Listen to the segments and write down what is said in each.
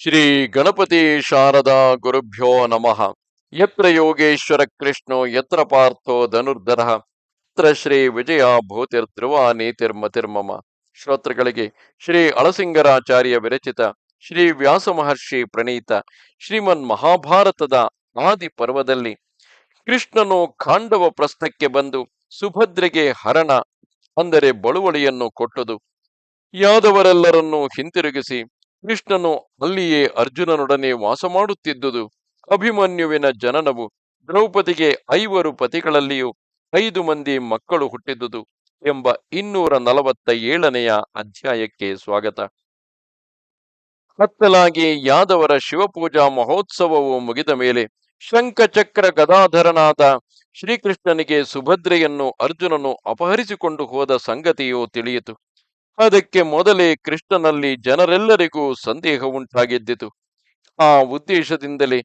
ಶ್ರೀ ಗಣಪತಿ ಶಾರದಾ ಗುರುಭ್ಯೋ ನಮಃ. ಯತ್ರ ಯೋಗೇಶ್ವರ ಕೃಷ್ಣೋ ಯತ್ರ ಪಾರ್ಥೋ ಧನುರ್ಧರ, ಯತ್ರ ಶ್ರೀ ವಿಜಯ ಭೂತಿರ್ಧ್ರುವ ನೀತಿರ್ಮತಿರ್ಮಮ ಶ್ರೋತೃಗಳಿಗೆ ಶ್ರೀ ಅಳಸಿಂಗರಾಚಾರ್ಯ ವಿರಚಿತ ಶ್ರೀ ವ್ಯಾಸ ಮಹರ್ಷಿ ಪ್ರಣೀತ ಶ್ರೀಮನ್ ಮಹಾಭಾರತದ ಆದಿ ಪರ್ವದಲ್ಲಿ ಕೃಷ್ಣನು ಖಾಂಡವ ಪ್ರಸ್ಥಕ್ಕೆ ಬಂದು ಸುಭದ್ರೆಗೆ ಹರಣ, ಅಂದರೆ ಬಳುವಳಿಯನ್ನು ಕೊಟ್ಟದು. ಯಾದವರೆಲ್ಲರನ್ನೂ ಹಿಂತಿರುಗಿಸಿ ಕೃಷ್ಣನು ಅಲ್ಲಿಯೇ ಅರ್ಜುನನೊಡನೆ ವಾಸ ಮಾಡುತ್ತಿದ್ದುದು. ಅಭಿಮನ್ಯುವಿನ ಜನನವು ದ್ರೌಪದಿಗೆ ಐವರು ಪತಿಗಳಲ್ಲಿಯೂ ಐದು ಮಂದಿ ಮಕ್ಕಳು ಹುಟ್ಟಿದ್ದುದು ಎಂಬ ಇನ್ನೂರ ನಲವತ್ತ ಏಳನೆಯ ಅಧ್ಯಾಯಕ್ಕೆ ಸ್ವಾಗತ. ಹತ್ತಲಾಗಿ ಯಾದವರ ಶಿವಪೂಜಾ ಮಹೋತ್ಸವವು ಮುಗಿದ ಮೇಲೆ ಶಂಖಚಕ್ರ ಗದಾಧರನಾದ ಶ್ರೀಕೃಷ್ಣನಿಗೆ ಸುಭದ್ರೆಯನ್ನು ಅರ್ಜುನನು ಅಪಹರಿಸಿಕೊಂಡು ಹೋದ ಸಂಗತಿಯು ತಿಳಿಯಿತು. ಅದಕ್ಕೆ ಮೊದಲೇ ಕೃಷ್ಣನಲ್ಲಿ ಜನರೆಲ್ಲರಿಗೂ ಸಂದೇಹ ಉಂಟಾಗಿದ್ದಿತು ಆ ಉದ್ದೇಶದಿಂದಲೇ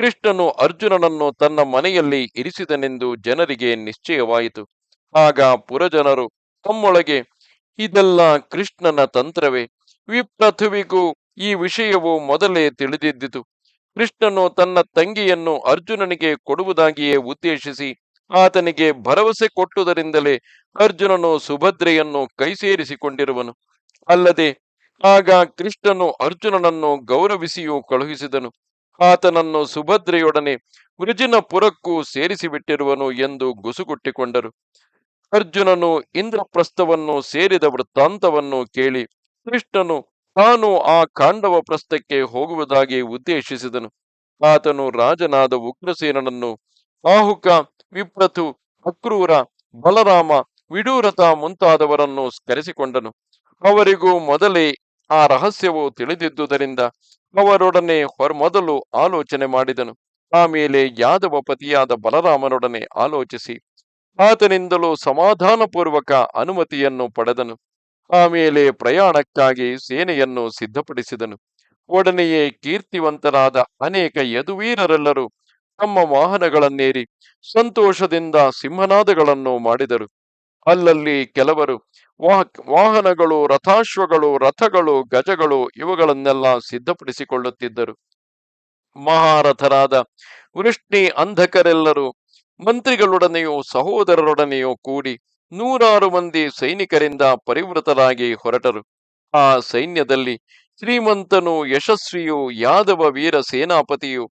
ಕೃಷ್ಣನು ಅರ್ಜುನನನ್ನು ತನ್ನ ಮನೆಯಲ್ಲಿ ಇರಿಸಿದನೆಂದು ಜನರಿಗೆ ನಿಶ್ಚಯವಾಯಿತು. ಆಗ ಪುರಜನರು ತಮ್ಮೊಳಗೆ, ಇದೆಲ್ಲ ಕೃಷ್ಣನ ತಂತ್ರವೇ. ವಿಪ್ರಥುವಿಗೂ ಈ ವಿಷಯವು ಮೊದಲೇ ತಿಳಿದಿದ್ದಿತು. ಕೃಷ್ಣನು ತನ್ನ ತಂಗಿಯನ್ನು ಅರ್ಜುನನಿಗೆ ಕೊಡುವುದಾಗಿಯೇ ಉದ್ದೇಶಿಸಿ ಆತನಿಗೆ ಭರವಸೆ ಕೊಟ್ಟುದರಿಂದಲೇ ಅರ್ಜುನನು ಸುಭದ್ರೆಯನ್ನು ಕೈ ಸೇರಿಸಿಕೊಂಡಿರುವನು ಅಲ್ಲದೆ ಆಗ ಕೃಷ್ಣನು ಅರ್ಜುನನನ್ನು ಗೌರವಿಸಿಯೂ ಕಳುಹಿಸಿದನು. ಆತನನ್ನು ಸುಭದ್ರೆಯೊಡನೆ ವೃಜಿನಪುರಕ್ಕೂ ಸೇರಿಸಿಬಿಟ್ಟಿರುವನು ಎಂದು ಗುಸುಗುಟ್ಟಿಕೊಂಡರು. ಅರ್ಜುನನು ಇಂದ್ರಪ್ರಸ್ಥವನ್ನು ಸೇರಿದ ವೃತ್ತಾಂತವನ್ನು ಕೇಳಿ ಕೃಷ್ಣನು ತಾನು ಆ ಕಾಂಡವ ಪ್ರಸ್ಥಕ್ಕೆ ಹೋಗುವುದಾಗಿ ಉದ್ದೇಶಿಸಿದನು. ಆತನು ರಾಜನಾದ ಉಗ್ರಸೇನನನ್ನು ಆಹುಕ ವಿಪ್ರತು ಅಕ್ರೂರ ಬಲರಾಮ ವಿಡೂರಥ ಮುಂತಾದವರನ್ನು ಕರೆಸಿಕೊಂಡನು ಅವರಿಗೂ ಮೊದಲೇ ಆ ರಹಸ್ಯವು ತಿಳಿದಿದ್ದುದರಿಂದ ಅವರೊಡನೆ ಮೊದಲು ಆಲೋಚನೆ ಮಾಡಿದನು. ಆಮೇಲೆ ಯಾದವ ಪತಿಯಾದ ಬಲರಾಮನೊಡನೆ ಆಲೋಚಿಸಿ ಆತನಿಂದಲೂ ಸಮಾಧಾನಪೂರ್ವಕ ಅನುಮತಿಯನ್ನು ಪಡೆದನು. ಆಮೇಲೆ ಪ್ರಯಾಣಕ್ಕಾಗಿ ಸೇನೆಯನ್ನು ಸಿದ್ಧಪಡಿಸಿದನು. ಒಡನೆಯೇ ಕೀರ್ತಿವಂತರಾದ ಅನೇಕ ಯದುವೀರರೆಲ್ಲರೂ ತಮ್ಮ ವಾಹನಗಳನ್ನೇರಿ ಸಂತೋಷದಿಂದ ಸಿಂಹನಾದಗಳನ್ನು ಮಾಡಿದರು. ಅಲ್ಲಲ್ಲಿ ಕೆಲವರು ವಾಹ್, ವಾಹನಗಳು, ರಥಾಶ್ವಗಳು, ರಥಗಳು, ಗಜಗಳು ಇವುಗಳನ್ನೆಲ್ಲ ಸಿದ್ಧಪಡಿಸಿಕೊಳ್ಳುತ್ತಿದ್ದರು. ಮಹಾರಥರಾದ ವೃಷ್ಣಿ ಅಂಧಕರೆಲ್ಲರೂ ಮಂತ್ರಿಗಳೊಡನೆಯೂ ಸಹೋದರರೊಡನೆಯೂ ಕೂಡಿ ನೂರಾರು ಮಂದಿ ಸೈನಿಕರಿಂದ ಪರಿವೃತರಾಗಿ ಹೊರಟರು. ಆ ಸೈನ್ಯದಲ್ಲಿ ಶ್ರೀಮಂತನು ಯಶಸ್ವಿಯು ಯಾದವ ವೀರ ಸೇನಾಪತಿಯು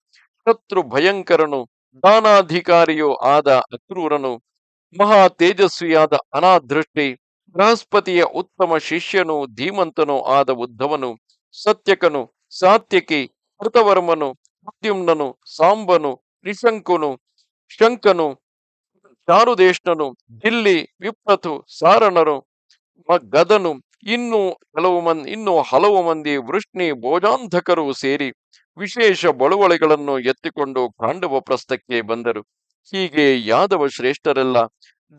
ಶತ್ರು ಭಯಂಕರನು ದಾನಾಧಿಕಾರಿಯೂ ಆದ ಅಕ್ರೂರನು ಮಹಾ ತೇಜಸ್ವಿಯಾದ ಅನಾದೃಷ್ಟಿ ಬೃಹಸ್ಪತಿಯ ಉತ್ತಮ ಶಿಷ್ಯನು ಧೀಮಂತನೂ ಆದ ಉದ್ಧವನು ಸತ್ಯಕನು ಸಾತ್ಯಕಿ ಕೃತವರ್ಮನು ಪ್ರದ್ಯುಮ್ನನು ಸಾಂಬನು ತ್ರಿಶಂಕುನು ಶಂಕನು ಚಾರುದೇಶ್ನನು ದಿಲ್ಲಿ ವಿಪ್ರಥು ಸಾರಣರು ಗದನು ಇನ್ನು ಕೆಲವು ಮಂದಿ ಇನ್ನು ಹಲವು ಮಂದಿ ವೃಷ್ಣಿ ಭೋಜಾಂಧಕರು ಸೇರಿ ವಿಶೇಷ ಬಳುವಳಿಗಳನ್ನು ಎತ್ತಿಕೊಂಡು ಕಾಂಡವ ಪ್ರಸ್ಥಕ್ಕೆ ಬಂದರು. ಹೀಗೆ ಯಾದವ ಶ್ರೇಷ್ಠರೆಲ್ಲ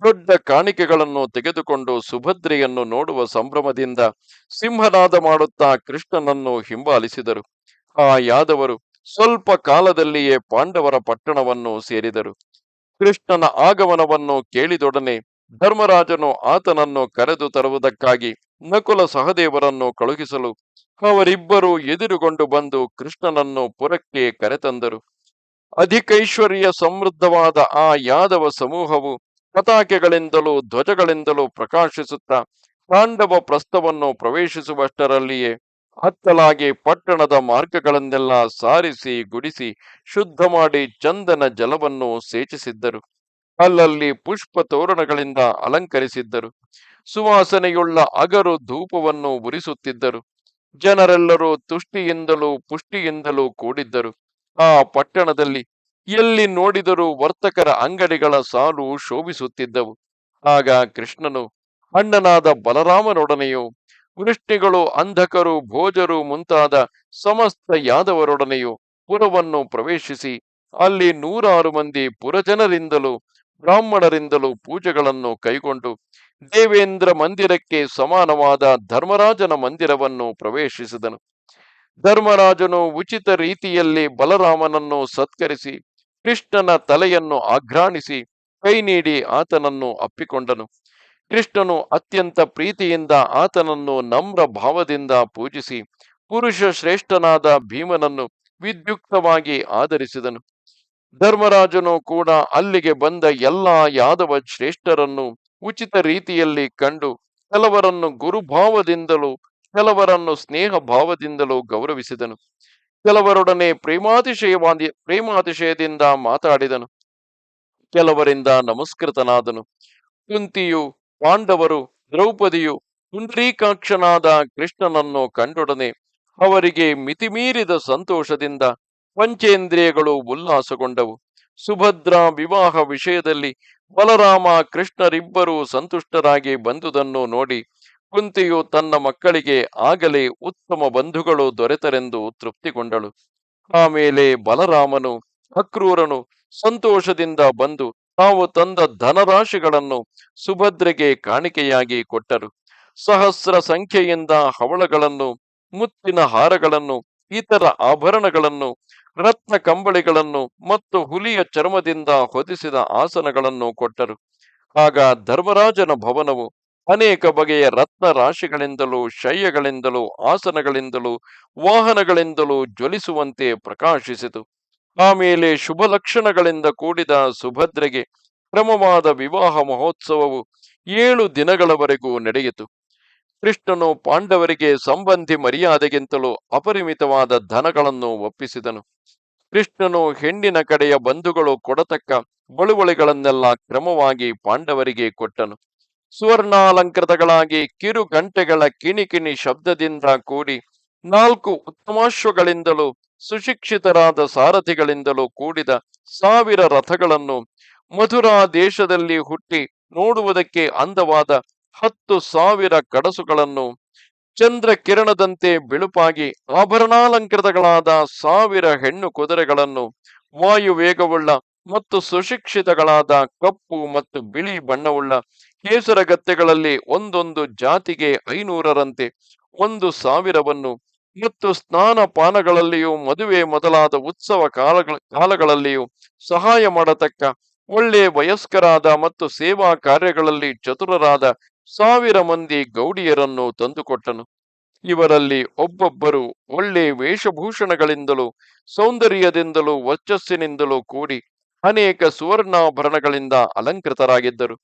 ದೊಡ್ಡ ಕಾಣಿಕೆಗಳನ್ನು ತೆಗೆದುಕೊಂಡು ಸುಭದ್ರೆಯನ್ನು ನೋಡುವ ಸಂಭ್ರಮದಿಂದ ಸಿಂಹನಾದ ಮಾಡುತ್ತಾ ಕೃಷ್ಣನನ್ನು ಹಿಂಬಾಲಿಸಿದರು. ಆ ಯಾದವರು ಸ್ವಲ್ಪ ಕಾಲದಲ್ಲಿಯೇ ಪಾಂಡವರ ಪಟ್ಟಣವನ್ನು ಸೇರಿದರು. ಕೃಷ್ಣನ ಆಗಮನವನ್ನು ಕೇಳಿದೊಡನೆ ಧರ್ಮರಾಜನು ಆತನನ್ನು ಕರೆದು ತರುವುದಕ್ಕಾಗಿ ನಕುಲ ಸಹದೇವರನ್ನು ಕಳುಹಿಸಲು ಅವರಿಬ್ಬರು ಎದುರುಗೊಂಡು ಬಂದು ಕೃಷ್ಣನನ್ನು ಪುರಕ್ಕೆ ಕರೆತಂದರು. ಅಧಿಕೈಶ್ವರ್ಯ ಸಮೃದ್ಧವಾದ ಆ ಯಾದವ ಸಮೂಹವು ಪತಾಕೆಗಳಿಂದಲೂ ಧ್ವಜಗಳಿಂದಲೂ ಪ್ರಕಾಶಿಸುತ್ತಾ ತಾಂಡವ ಪ್ರಸ್ಥವನ್ನು ಪ್ರವೇಶಿಸುವಷ್ಟರಲ್ಲಿಯೇ ಹತ್ತಲಾಗಿ ಪಟ್ಟಣದ ಮಾರ್ಗಗಳನ್ನೆಲ್ಲ ಸಾರಿಸಿ ಗುಡಿಸಿ ಶುದ್ಧ ಮಾಡಿ ಚಂದನ ಜಲವನ್ನು ಸೇಚಿಸಿದ್ದರು. ಅಲ್ಲಲ್ಲಿ ಪುಷ್ಪ ತೋರಣಗಳಿಂದ ಅಲಂಕರಿಸಿದ್ದರು. ಸುವಾಸನೆಯುಳ್ಳ ಅಗರು ಧೂಪವನ್ನು ಉರಿಸುತ್ತಿದ್ದರು. ಜನರೆಲ್ಲರೂ ತುಷ್ಟಿಯಿಂದಲೂ ಪುಷ್ಟಿಯಿಂದಲೂ ಕೂಡಿದ್ದರು. ಆ ಪಟ್ಟಣದಲ್ಲಿ ಎಲ್ಲಿ ನೋಡಿದರೂ ವರ್ತಕರ ಅಂಗಡಿಗಳ ಸಾಲು ಶೋಭಿಸುತ್ತಿದ್ದವು. ಆಗ ಕೃಷ್ಣನು, ಅಣ್ಣನಾದ ಬಲರಾಮನೊಡನೆಯೂ, ವೃಷ್ಟಿಗಳು, ಅಂಧಕರು, ಭೋಜರು ಮುಂತಾದ ಸಮಸ್ತ ಯಾದವರೊಡನೆಯೂ ಪುರವನ್ನು ಪ್ರವೇಶಿಸಿ, ಅಲ್ಲಿ ನೂರಾರು ಮಂದಿ ಪುರಜನರಿಂದಲೂ ಬ್ರಾಹ್ಮಣರಿಂದಲೂ ಪೂಜೆಗಳನ್ನು ಕೈಗೊಂಡು ದೇವೇಂದ್ರ ಮಂದಿರಕ್ಕೆ ಸಮಾನವಾದ ಧರ್ಮರಾಜನ ಮಂದಿರವನ್ನು ಪ್ರವೇಶಿಸಿದನು. ಧರ್ಮರಾಜನು ಉಚಿತ ರೀತಿಯಲ್ಲಿ ಬಲರಾಮನನ್ನು ಸತ್ಕರಿಸಿ, ಕೃಷ್ಣನ ತಲೆಯನ್ನು ಆಘ್ರಾಣಿಸಿ, ಕೈ ನೀಡಿ ಆತನನ್ನು ಅಪ್ಪಿಕೊಂಡನು. ಕೃಷ್ಣನು ಅತ್ಯಂತ ಪ್ರೀತಿಯಿಂದ ಆತನನ್ನು ನಮ್ರ ಭಾವದಿಂದ ಪೂಜಿಸಿ, ಪುರುಷ ಶ್ರೇಷ್ಠನಾದ ಭೀಮನನ್ನು ವಿದ್ಯುಕ್ತವಾಗಿ ಆಧರಿಸಿದನು. ಧರ್ಮರಾಜನು ಕೂಡ ಅಲ್ಲಿಗೆ ಬಂದ ಎಲ್ಲಾ ಯಾದವ ಶ್ರೇಷ್ಠರನ್ನು ಉಚಿತ ರೀತಿಯಲ್ಲಿ ಕಂಡು ಕೆಲವರನ್ನು ಗುರುಭಾವದಿಂದಲೂ, ಕೆಲವರನ್ನು ಸ್ನೇಹ ಭಾವದಿಂದಲೂ ಗೌರವಿಸಿದನು. ಕೆಲವರೊಡನೆ ಪ್ರೇಮಾತಿಶಯವಾದಿ, ಪ್ರೇಮಾತಿಶಯದಿಂದ ಮಾತಾಡಿದನು. ಕೆಲವರಿಂದ ನಮಸ್ಕೃತನಾದನು. ಕುಂತಿಯು ಪಾಂಡವರು ದ್ರೌಪದಿಯು ಸುಂದ್ರೀಕಾಕ್ಷನಾದ ಕೃಷ್ಣನನ್ನು ಕಂಡೊಡನೆ ಅವರಿಗೆ ಮಿತಿಮೀರಿದ ಸಂತೋಷದಿಂದ ಪಂಚೇಂದ್ರಿಯಗಳು ಉಲ್ಲಾಸಗೊಂಡವು. ಸುಭದ್ರ ವಿವಾಹ ವಿಷಯದಲ್ಲಿ ಬಲರಾಮ ಕೃಷ್ಣರಿಬ್ಬರೂ ಸಂತುಷ್ಟರಾಗಿ ಬಂದುದನ್ನು ನೋಡಿ ಕುಂತಿಯು ತನ್ನ ಮಕ್ಕಳಿಗೆ ಆಗಲೇ ಉತ್ತಮ ಬಂಧುಗಳು ದೊರೆತರೆಂದು ತೃಪ್ತಿಗೊಂಡಳು. ಆಮೇಲೆ ಬಲರಾಮನು ಅಕ್ರೂರನು ಸಂತೋಷದಿಂದ ಬಂದು ತಾವು ತಂದ ಧನರಾಶಿಗಳನ್ನು ಸುಭದ್ರೆಗೆ ಕಾಣಿಕೆಯಾಗಿ ಕೊಟ್ಟರು. ಸಹಸ್ರ ಸಂಖ್ಯೆಯಿಂದ ಹವಳಗಳನ್ನು, ಮುತ್ತಿನ ಹಾರಗಳನ್ನು, ಇತರ ಆಭರಣಗಳನ್ನು ರತ್ನ ಕಂಬಳಿಗಳನ್ನು ಮತ್ತು ಹುಲಿಯ ಚರ್ಮದಿಂದ ಹೊದಿಸಿದ ಆಸನಗಳನ್ನು ಕೊಟ್ಟರು. ಆಗ ಧರ್ಮರಾಜನ ಭವನವು ಅನೇಕ ಬಗೆಯ ರತ್ನ ರಾಶಿಗಳಿಂದಲೂ ಶಯ್ಯಗಳಿಂದಲೂ ಆಸನಗಳಿಂದಲೂ, ವಾಹನಗಳಿಂದಲೂ ಜ್ವಲಿಸುವಂತೆ ಪ್ರಕಾಶಿಸಿತು. ಆಮೇಲೆ ಶುಭ ಲಕ್ಷಣಗಳಿಂದ ಕೂಡಿದ ಸುಭದ್ರೆಗೆ ಕ್ರಮವಾದ ವಿವಾಹ ಮಹೋತ್ಸವವು ಏಳು ದಿನಗಳವರೆಗೂ ನಡೆಯಿತು. ಕೃಷ್ಣನು ಪಾಂಡವರಿಗೆ ಸಂಬಂಧಿ ಮರ್ಯಾದೆಗಿಂತಲೂ ಅಪರಿಮಿತವಾದ ಧನಗಳನ್ನು ಒಪ್ಪಿಸಿದನು. ಕೃಷ್ಣನು ಹೆಣ್ಣಿನ ಕಡೆಯ ಬಂಧುಗಳು ಕೊಡತಕ್ಕ ಬಳುವಳಿಗಳನ್ನೆಲ್ಲ ಕ್ರಮವಾಗಿ ಪಾಂಡವರಿಗೆ ಕೊಟ್ಟನು. ಸುವರ್ಣಾಲಂಕೃತಗಳಾಗಿ ಕಿರು ಗಂಟೆಗಳ ಕಿಣಿಕಿಣಿ ಶಬ್ದದಿಂದ ಕೂಡಿ ನಾಲ್ಕು ಉತ್ತಮಾಶ್ವಗಳಿಂದಲೂ ಸುಶಿಕ್ಷಿತರಾದ ಸಾರಥಿಗಳಿಂದಲೂ ಕೂಡಿದ ಸಾವಿರ ರಥಗಳನ್ನು ಮಧುರಾ ದೇಶದಲ್ಲಿ ಹುಟ್ಟಿ ನೋಡುವುದಕ್ಕೆ ಅಂದವಾದ ಹತ್ತು ಸಾವಿರ ಕಡಸುಗಳನ್ನು ಚಂದ್ರ ಕಿರಣದಂತೆ ಬಿಳುಪಾಗಿ ಆಭರಣಾಲಂಕೃತಗಳಾದ ಸಾವಿರ ಹೆಣ್ಣು ಕುದುರೆಗಳನ್ನು ವಾಯು ವೇಗವುಳ್ಳ ಮತ್ತು ಸುಶಿಕ್ಷಿತಗಳಾದ ಕಪ್ಪು ಮತ್ತು ಬಿಳಿ ಬಣ್ಣವುಳ್ಳ ಕೇಸರಗತ್ತೆಗಳಲ್ಲಿ ಒಂದೊಂದು ಜಾತಿಗೆ ಐನೂರರಂತೆ ಒಂದು ಸಾವಿರವನ್ನು ಮತ್ತು ಸ್ನಾನ ಪಾನಗಳಲ್ಲಿಯೂ ಮದುವೆ ಮೊದಲಾದ ಉತ್ಸವ ಕಾಲಗಳ ಕಾಲಗಳಲ್ಲಿಯೂ ಸಹಾಯ ಮಾಡತಕ್ಕ ಒಳ್ಳೆ ವಯಸ್ಕರಾದ ಮತ್ತು ಸೇವಾ ಕಾರ್ಯಗಳಲ್ಲಿ ಚತುರರಾದ ಸಾವಿರ ಮಂದಿ ಗೌಡಿಯರನ್ನು ತಂದುಕೊಟ್ಟನು. ಇವರಲ್ಲಿ ಒಬ್ಬೊಬ್ಬರು ಒಳ್ಳೆ ವೇಷಭೂಷಣಗಳಿಂದಲೂ, ಸೌಂದರ್ಯದಿಂದಲೂ, ವರ್ಚಸ್ಸಿನಿಂದಲೂ ಕೂಡಿ ಅನೇಕ ಸುವರ್ಣಾಭರಣಗಳಿಂದ ಅಲಂಕೃತರಾಗಿದ್ದರು.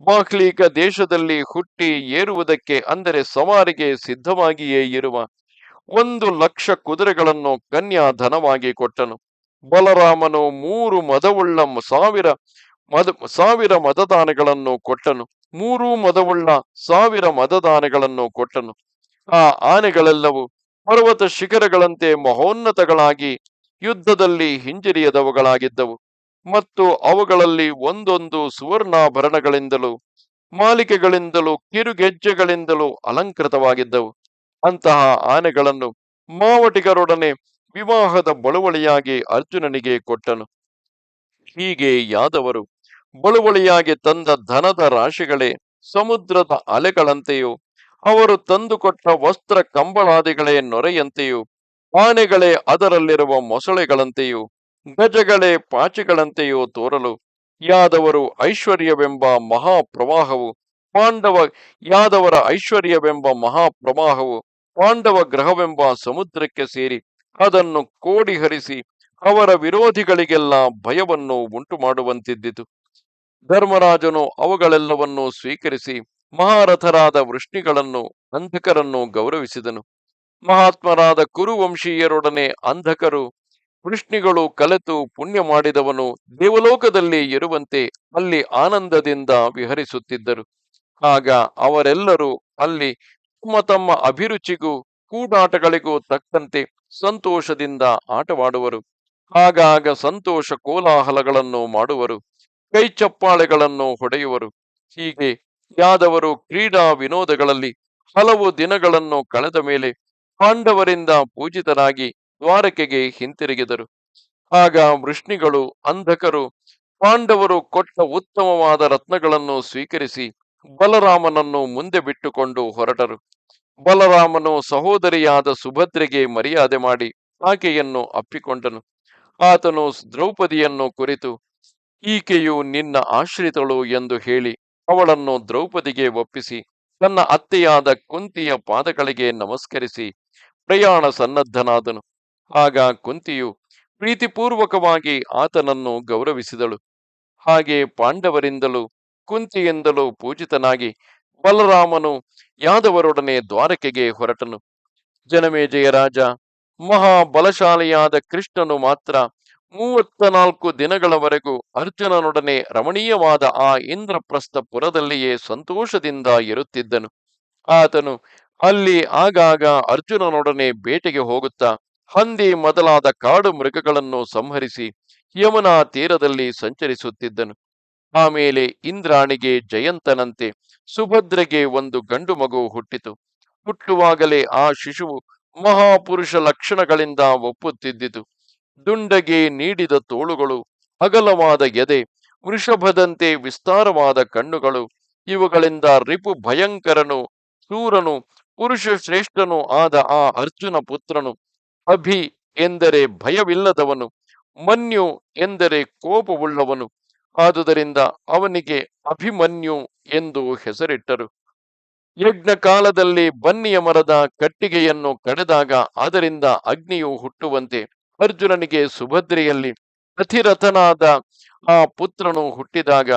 ಬಾಹ್ಲೀಕ ದೇಶದಲ್ಲಿ ಹುಟ್ಟಿ ಏರುವುದಕ್ಕೆ ಅಂದರೆ ಸವಾರಿಗೆ ಸಿದ್ಧವಾಗಿಯೇ ಇರುವ ಒಂದು ಲಕ್ಷ ಕುದುರೆಗಳನ್ನು ಕನ್ಯಾಧನವಾಗಿ ಕೊಟ್ಟನು. ಬಲರಾಮನು ಮೂರು ಮದವುಳ್ಳ ಸಾವಿರ ಮದ, ಸಾವಿರ ಮತದಾನಗಳನ್ನು ಕೊಟ್ಟನು. ಮೂರು ಮದವುಳ್ಳ ಸಾವಿರ ಮತದಾನಗಳನ್ನು ಕೊಟ್ಟನು. ಆ ಆನೆಗಳೆಲ್ಲವೂ ಪರ್ವತ ಶಿಖರಗಳಂತೆ ಮಹೋನ್ನತಗಳಾಗಿ ಯುದ್ಧದಲ್ಲಿ ಹಿಂಜರಿಯದವುಗಳಾಗಿದ್ದವು. ಮತ್ತು ಅವುಗಳಲ್ಲಿ ಒಂದೊಂದು ಸುವರ್ಣಾಭರಣಗಳಿಂದಲೂ ಮಾಲಿಕೆಗಳಿಂದಲೂ ಕಿರುಗೆಜ್ಜೆಗಳಿಂದಲೂ ಅಲಂಕೃತವಾಗಿದ್ದವು. ಅಂತಹ ಆನೆಗಳನ್ನು ಮಾವಟಿಗರೊಡನೆ ವಿವಾಹದ ಬಳುವಳಿಯಾಗಿ ಅರ್ಜುನನಿಗೆ ಕೊಟ್ಟನು. ಹೀಗೆ ಯಾದವರು ಬಳುವಳಿಯಾಗಿ ತಂದ ಧನದ ರಾಶಿಗಳೇ, ಸಮುದ್ರದ ಅಲೆಗಳಂತೆಯೂ, ಅವರು ತಂದುಕೊಟ್ಟ ವಸ್ತ್ರ ಕಂಬಳಾದಿಗಳೇ ನೊರೆಯಂತೆಯೂ, ಆನೆಗಳೇ ಅದರಲ್ಲಿರುವ ಮೊಸಳೆಗಳಂತೆಯೂ, ಗಜಗಳೇ ಪಾಚಿಗಳಂತೆಯೂ ತೋರಲು, ಯಾದವರು ಐಶ್ವರ್ಯವೆಂಬ ಮಹಾಪ್ರವಾಹವು, ಪಾಂಡವ ಯಾದವರ ಐಶ್ವರ್ಯವೆಂಬ ಮಹಾಪ್ರವಾಹವು, ಪಾಂಡವ ಗ್ರಹವೆಂಬ ಸಮುದ್ರಕ್ಕೆ ಸೇರಿ ಅದನ್ನು ಕೋಡಿ ಹರಿಸಿ ಅವರ ವಿರೋಧಿಗಳಿಗೆಲ್ಲ ಭಯವನ್ನು ಉಂಟು ಮಾಡುವಂತಿದ್ದಿತು ಧರ್ಮರಾಜನು ಅವುಗಳೆಲ್ಲವನ್ನೂ ಸ್ವೀಕರಿಸಿ ಮಹಾರಥರಾದ ವೃಷ್ಣಿಗಳನ್ನು ಅಂಧಕರನ್ನು ಗೌರವಿಸಿದನು. ಮಹಾತ್ಮರಾದ ಕುರುವಂಶೀಯರೊಡನೆ ಅಂಧಕರು, ವೃಷ್ಣಿಗಳು ಕಲೆತು ಪುಣ್ಯ ಮಾಡಿದವನು ದೇವಲೋಕದಲ್ಲಿ ಇರುವಂತೆ ಅಲ್ಲಿ ಆನಂದದಿಂದ ವಿಹರಿಸುತ್ತಿದ್ದರು. ಆಗ ಅವರೆಲ್ಲರೂ ಅಲ್ಲಿ ತಮ್ಮ ತಮ್ಮ ಅಭಿರುಚಿಗೂ, ಕೂಡಾಟಗಳಿಗೂ ತಕ್ಕಂತೆ ಸಂತೋಷದಿಂದ ಆಟವಾಡುವರು. ಆಗಾಗ ಸಂತೋಷ ಕೋಲಾಹಲಗಳನ್ನು ಮಾಡುವರು. ಕೈ ಚಪ್ಪಾಳೆಗಳನ್ನು ಹೊಡೆಯುವರು. ಹೀಗೆ ಯಾದವರು ಕ್ರೀಡಾ ವಿನೋದಗಳಲ್ಲಿ ಹಲವು ದಿನಗಳನ್ನು ಕಳೆದ ಮೇಲೆ ಪಾಂಡವರಿಂದ ಪೂಜಿತರಾಗಿ ದ್ವಾರಕೆಗೆ ಹಿಂತಿರುಗಿದರು. ಆಗ ವೃಷ್ಣಿಗಳು, ಅಂಧಕರು ಪಾಂಡವರು ಕೊಟ್ಟ ಉತ್ತಮವಾದ ರತ್ನಗಳನ್ನು ಸ್ವೀಕರಿಸಿ ಬಲರಾಮನನ್ನು ಮುಂದೆ ಬಿಟ್ಟುಕೊಂಡು ಹೊರಟರು. ಬಲರಾಮನು ಸಹೋದರಿಯಾದ ಸುಭದ್ರೆಗೆ ಮರ್ಯಾದೆ ಮಾಡಿ ಆಕೆಯನ್ನು ಅಪ್ಪಿಕೊಂಡನು. ಆತನು ದ್ರೌಪದಿಯನ್ನು ಕುರಿತು ಈಕೆಯು ನಿನ್ನ ಆಶ್ರಿತಳು ಎಂದು ಹೇಳಿ ಅವಳನ್ನು ದ್ರೌಪದಿಗೆ ಒಪ್ಪಿಸಿ, ತನ್ನ ಅತ್ತೆಯಾದ ಕುಂತಿಯ ಪಾದಗಳಿಗೆ ನಮಸ್ಕರಿಸಿ, ಪ್ರಯಾಣ ಸನ್ನದ್ಧನಾದನು. ಆಗ ಕುಂತಿಯು ಪ್ರೀತಿಪೂರ್ವಕವಾಗಿ ಆತನನ್ನು ಗೌರವಿಸಿದಳು. ಹಾಗೆ ಪಾಂಡವರಿಂದಲೂ ಕುಂತಿಯಿಂದಲೂ ಪೂಜಿತನಾಗಿ ಬಲರಾಮನು ಯಾದವರೊಡನೆ ದ್ವಾರಕೆಗೆ ಹೊರಟನು. ಜನಮೇಜಯ ರಾಜ, ಮಹಾಬಲಶಾಲಿಯಾದ ಕೃಷ್ಣನು ಮಾತ್ರ ಮೂವತ್ತ ನಾಲ್ಕು ದಿನಗಳವರೆಗೂ ಅರ್ಜುನನೊಡನೆ ರಮಣೀಯವಾದ ಆ ಇಂದ್ರಪ್ರಸ್ಥಪುರದಲ್ಲಿಯೇ ಸಂತೋಷದಿಂದ ಇರುತ್ತಿದ್ದನು. ಆತನು ಅಲ್ಲಿ ಆಗಾಗ ಅರ್ಜುನನೊಡನೆ ಬೇಟೆಗೆ ಹೋಗುತ್ತಾ ಹಂದಿ ಮೊದಲಾದ ಕಾಡು ಮೃಗಗಳನ್ನು ಸಂಹರಿಸಿ ಯಮುನಾ ತೀರದಲ್ಲಿ ಸಂಚರಿಸುತ್ತಿದ್ದನು. ಆಮೇಲೆ ಇಂದ್ರಾಣಿಗೆ ಜಯಂತನಂತೆ ಸುಭದ್ರೆಗೆ ಒಂದು ಗಂಡು ಮಗು ಹುಟ್ಟಿತು. ಹುಟ್ಟುವಾಗಲೇ ಆ ಶಿಶುವು ಮಹಾಪುರುಷ ಲಕ್ಷಣಗಳಿಂದ ಒಪ್ಪುತ್ತಿದ್ದಿತು. ದುಂಡಗೆ ನೀಡಿದ ತೋಳುಗಳು ಅಗಲವಾದ ಎದೆ, ವೃಷಭದಂತೆ ವಿಸ್ತಾರವಾದ ಕಣ್ಣುಗಳು, ಇವುಗಳಿಂದ ರಿಪು ಭಯಂಕರನು, ಸೂರನು ಪುರುಷ ಶ್ರೇಷ್ಠನು ಆದ ಆ ಅರ್ಜುನ ಪುತ್ರನು. ಅಭಿ ಎಂದರೆ ಭಯವಿಲ್ಲದವನು, ಮನ್ಯು ಎಂದರೆ ಕೋಪವುಳ್ಳವನು, ಆದುದರಿಂದ ಅವನಿಗೆ ಅಭಿಮನ್ಯು ಎಂದು ಹೆಸರಿಟ್ಟರು. ಯಜ್ಞ ಕಾಲದಲ್ಲಿ ಬನ್ನಿಯ ಮರದ ಕಟ್ಟಿಗೆಯನ್ನು ಕಡೆದಾಗ ಅದರಿಂದ ಅಗ್ನಿಯು ಹುಟ್ಟುವಂತೆ ಅರ್ಜುನನಿಗೆ ಸುಭದ್ರೆಯಲ್ಲಿ ಅತಿರಥನಾದ ಆ ಪುತ್ರನು ಹುಟ್ಟಿದಾಗ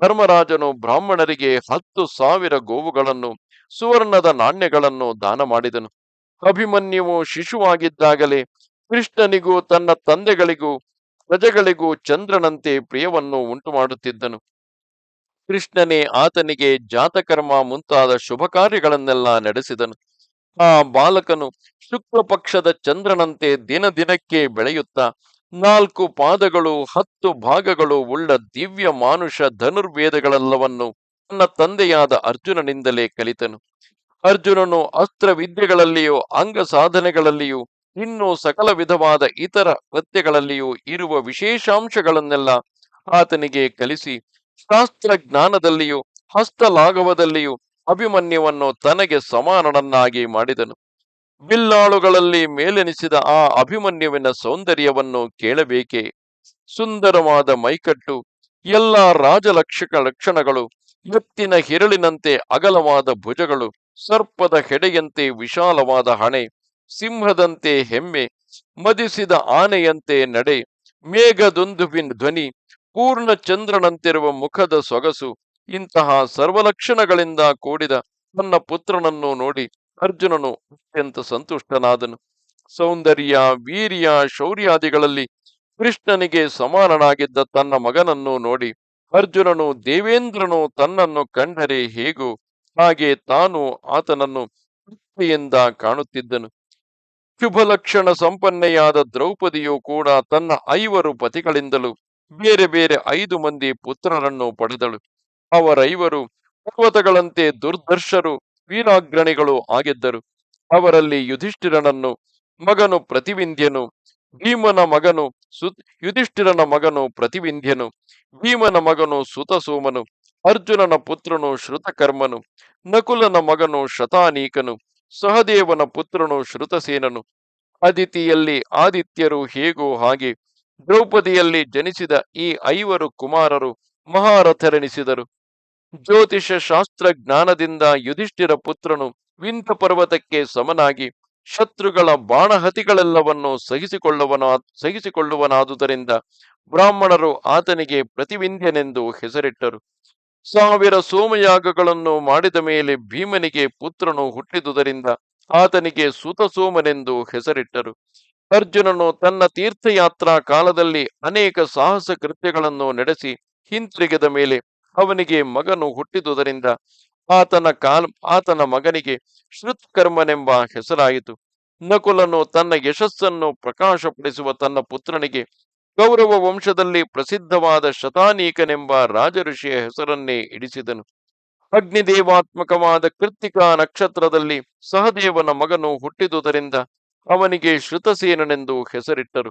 ಧರ್ಮರಾಜನು ಬ್ರಾಹ್ಮಣರಿಗೆ ಹತ್ತು ಸಾವಿರ ಗೋವುಗಳನ್ನು, ಸುವರ್ಣದ ನಾಣ್ಯಗಳನ್ನು ದಾನ ಮಾಡಿದನು. ಅಭಿಮನ್ಯುವು ಶಿಶುವಾಗಿದ್ದಾಗಲೇ ಕೃಷ್ಣನಿಗೂ ತನ್ನ ತಂದೆಗಳಿಗೂ, ಪ್ರಜೆಗಳಿಗೂ ಚಂದ್ರನಂತೆ ಪ್ರಿಯವನ್ನು ಉಂಟು ಮಾಡುತ್ತಿದ್ದನು ಕೃಷ್ಣನೇ ಆತನಿಗೆ ಜಾತಕರ್ಮ ಮುಂತಾದ ಶುಭ ಕಾರ್ಯಗಳನ್ನೆಲ್ಲ ನಡೆಸಿದನು. ಆ ಬಾಲಕನು ಶುಕ್ಲ ಪಕ್ಷದ ಚಂದ್ರನಂತೆ ದಿನ ದಿನಕ್ಕೆ ಬೆಳೆಯುತ್ತಾ ನಾಲ್ಕು ಪಾದಗಳು, ಹತ್ತು ಭಾಗಗಳು ಉಳ್ಳ ದಿವ್ಯ ಮಾನುಷ ಧನುರ್ವೇದಗಳೆಲ್ಲವನ್ನು ತನ್ನ ತಂದೆಯಾದ ಅರ್ಜುನನಿಂದಲೇ ಕಲಿತನು. ಅರ್ಜುನನು ಅಸ್ತ್ರ ವಿದ್ಯೆಗಳಲ್ಲಿಯೂ ಅಂಗ ಸಾಧನೆಗಳಲ್ಲಿಯೂ ಇನ್ನೂ ಸಕಲ ವಿಧವಾದ ಇತರ ಕೃತ್ಯಗಳಲ್ಲಿಯೂ ಇರುವ ವಿಶೇಷಾಂಶಗಳನ್ನೆಲ್ಲ ಆತನಿಗೆ ಕಲಿಸಿ ಶಾಸ್ತ್ರ ಜ್ಞಾನದಲ್ಲಿಯೂ ಹಸ್ತಲಾಘವದಲ್ಲಿಯೂ ಅಭಿಮನ್ಯುವನ್ನು ತನಗೆ ಸಮಾನನನ್ನಾಗಿ ಮಾಡಿದನು. ಬಿಲ್ಲಾಳುಗಳಲ್ಲಿ ಮೇಲೆನಿಸಿದ ಆ ಅಭಿಮನ್ಯುವಿನ ಸೌಂದರ್ಯವನ್ನು ಕೇಳಬೇಕೆ? ಸುಂದರವಾದ ಮೈಕಟ್ಟು, ಎಲ್ಲ ರಾಜಲಕ್ಷಕ ಲಕ್ಷಣಗಳು, ಎತ್ತಿನ ಹಿರಳಿನಂತೆ ಅಗಲವಾದ ಭುಜಗಳು, ಸರ್ಪದ ಹೆಡೆಯಂತೆ ವಿಶಾಲವಾದ ಹಣೆ, ಸಿಂಹದಂತೆ ಹೆಮ್ಮೆ, ಮದಿಸಿದ ಆನೆಯಂತೆ ನಡೆ ಮೇಘದೊಂದುಬಿನ್ ಧ್ವನಿ ಪೂರ್ಣ ಚಂದ್ರನಂತಿರುವ ಮುಖದ ಸೊಗಸು ಇಂತಹ ಸರ್ವಲಕ್ಷಣಗಳಿಂದ ಕೂಡಿದ ತನ್ನ ಪುತ್ರನನ್ನು ನೋಡಿ ಅರ್ಜುನನು ಅತ್ಯಂತ ಸಂತುಷ್ಟನಾದನು. ಸೌಂದರ್ಯ, ವೀರ್ಯ, ಶೌರ್ಯಾದಿಗಳಲ್ಲಿ ಕೃಷ್ಣನಿಗೆ ಸಮಾನನಾಗಿದ್ದ ತನ್ನ ಮಗನನ್ನು ನೋಡಿ ಅರ್ಜುನನು, ದೇವೇಂದ್ರನು ತನ್ನನ್ನು ಕಂಡರೆ ಹೇಗೂ? ಹಾಗೆ ತಾನು ಆತನನ್ನು ಭಕ್ತಿಯಿಂದ ಕಾಣುತ್ತಿದ್ದನು. ಶುಭ ಲಕ್ಷಣ ಸಂಪನ್ನೆಯಾದ ದ್ರೌಪದಿಯು ಕೂಡ ತನ್ನ ಐವರು ಪತಿಗಳಿಂದಲೂ ಬೇರೆ ಬೇರೆ ಐದು ಮಂದಿ ಪುತ್ರರನ್ನು ಪಡೆದಳು. ಅವರೈವರು ಪರ್ವತಗಳಂತೆ ದುರ್ದರ್ಶರು, ವೀರಾಗ್ರಣಿಗಳು ಆಗಿದ್ದರು. ಅವರಲ್ಲಿ ಯುಧಿಷ್ಠಿರನನ್ನು ಮಗನು ಪ್ರತಿವಿಂಧ್ಯನು ಭೀಮನ ಮಗನು ಸು ಯುಧಿಷ್ಠಿರನ ಮಗನು ಪ್ರತಿವಿಂಧ್ಯನು ಭೀಮನ ಮಗನು ಸುತಸೋಮನು, ಅರ್ಜುನನ ಪುತ್ರನು ಶ್ರುತಕರ್ಮನು, ನಕುಲನ ಮಗನು ಶತಾನೀಕನು, ಸಹದೇವನ ಪುತ್ರನು ಶ್ರುತಸೇನನು. ಅದಿತಿಯಲ್ಲಿ ಆದಿತ್ಯರು ಹೇಗೋ ಹಾಗೆ ದ್ರೌಪದಿಯಲ್ಲಿ ಜನಿಸಿದ ಈ ಐವರು ಕುಮಾರರು ಮಹಾರಥರೆನಿಸಿದರು. ಜ್ಯೋತಿಷ ಶಾಸ್ತ್ರ ಜ್ಞಾನದಿಂದ ಯುಧಿಷ್ಠಿರ ಪುತ್ರನು ವಿಂಧ ಪರ್ವತಕ್ಕೆ ಸಮನಾಗಿ ಶತ್ರುಗಳ ಬಾಣಹತಿಗಳೆಲ್ಲವನ್ನು ಸಹಿಸಿಕೊಳ್ಳುವನ, ಸಹಿಸಿಕೊಳ್ಳುವನಾದುದರಿಂದ ಬ್ರಾಹ್ಮಣರು ಆತನಿಗೆ ಪ್ರತಿವಿಂಧ್ಯನೆಂದು ಹೆಸರಿಟ್ಟರು. ಸಾವಿರ ಸೋಮಯಾಗಗಳನ್ನು ಮಾಡಿದ ಮೇಲೆ ಭೀಮನಿಗೆ ಪುತ್ರನು ಹುಟ್ಟಿದುದರಿಂದ ಆತನಿಗೆ ಸುತಸೋಮನೆಂದು ಹೆಸರಿಟ್ಟರು. ಅರ್ಜುನನು ತನ್ನ ತೀರ್ಥಯಾತ್ರಾ ಕಾಲದಲ್ಲಿ ಅನೇಕ ಸಾಹಸ ಕೃತ್ಯಗಳನ್ನು ನಡೆಸಿ ಹಿಂತಿರುಗಿದ ಮೇಲೆ ಅವನಿಗೆ ಮಗನು ಹುಟ್ಟಿದುದರಿಂದ ಆತನ ಕಾಲ್, ಆತನ ಮಗನಿಗೆ ಶ್ರುತ್ಕರ್ಮನೆಂಬ ಹೆಸರಾಯಿತು. ನಕುಲನು ತನ್ನ ಯಶಸ್ಸನ್ನು ಪ್ರಕಾಶಪಡಿಸುವ ತನ್ನ ಪುತ್ರನಿಗೆ ಗೌರವ ವಂಶದಲ್ಲಿ ಪ್ರಸಿದ್ಧವಾದ ಶತಾನೀಕನೆಂಬ ರಾಜಋಷಿಯ ಹೆಸರನ್ನೇ ಇಡಿಸಿದನು. ಅಗ್ನಿದೇವಾತ್ಮಕವಾದ ಕೃತ್ತಿಕಾ ನಕ್ಷತ್ರದಲ್ಲಿ ಸಹದೇವನ ಮಗನು ಹುಟ್ಟಿದುದರಿಂದ ಅವನಿಗೆ ಶ್ರುತಸೇನನೆಂದು ಹೆಸರಿಟ್ಟರು.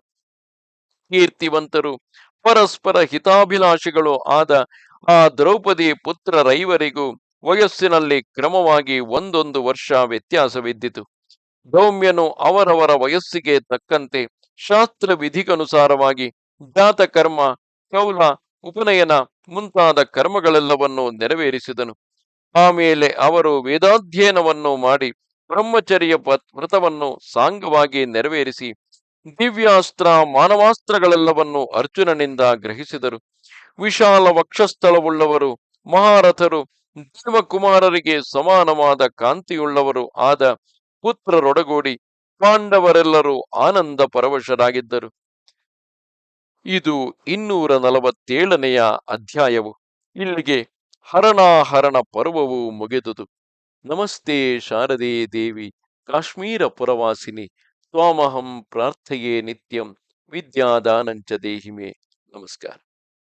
ಕೀರ್ತಿವಂತರು, ಪರಸ್ಪರ ಹಿತಾಭಿಲಾಷಿಗಳು ಆದ ಆ ದ್ರೌಪದಿ ಪುತ್ರರೈವರಿಗೂ ವಯಸ್ಸಿನಲ್ಲಿ ಕ್ರಮವಾಗಿ ಒಂದೊಂದು ವರ್ಷ ವ್ಯತ್ಯಾಸವಿದ್ದಿತು. ದೌಮ್ಯನು ಅವರವರ ವಯಸ್ಸಿಗೆ ತಕ್ಕಂತೆ ಶಾಸ್ತ್ರ ವಿಧಿಗನುಸಾರವಾಗಿ ಜಾತಕರ್ಮ, ಕೌಲ, ಉಪನಯನ ಮುಂತಾದ ಕರ್ಮಗಳೆಲ್ಲವನ್ನು ನೆರವೇರಿಸಿದನು. ಆಮೇಲೆ ಅವರು ವೇದಾಧ್ಯಯನವನ್ನು ಮಾಡಿ ಬ್ರಹ್ಮಚರ್ಯ ವ್ರತವನ್ನು ಸಾಂಗವಾಗಿ ನೆರವೇರಿಸಿ ದಿವ್ಯಾಸ್ತ್ರ, ಮಾನವಾಸ್ತ್ರಗಳೆಲ್ಲವನ್ನು ಅರ್ಜುನನಿಂದ ಗ್ರಹಿಸಿದರು. ವಿಶಾಲ ವಕ್ಷಸ್ಥಳವುಳ್ಳವರು, ಮಹಾರಥರು, ದೇವಕುಮಾರರಿಗೆ ಸಮಾನವಾದ ಕಾಂತಿಯುಳ್ಳವರು ಆದ ಪುತ್ರರೊಡಗೂಡಿ ಪಾಂಡವರೆಲ್ಲರೂ ಆನಂದ ಪರವಶರಾಗಿದ್ದರು. ಇದು ಇನ್ನೂರ ನಲವತ್ತೇಳನೆಯ ಅಧ್ಯಾಯವು. ಇಲ್ಲಿಗೆ ಹರಣಾಹರಣ ಪರ್ವವು ಮುಗಿದುದು. ನಮಸ್ತೆ ಶಾರದೆ ದೇವಿ, ಕಾಶ್ಮೀರ ಪುರವಾಸಿನಿ, ತ್ವಾಮಹಂ ಪ್ರಾರ್ಥೆಯೇ ನಿತ್ಯಂ, ವಿದ್ಯಾದಾನಂಚ ದೇಹಿಮೆ. ನಮಸ್ಕಾರ.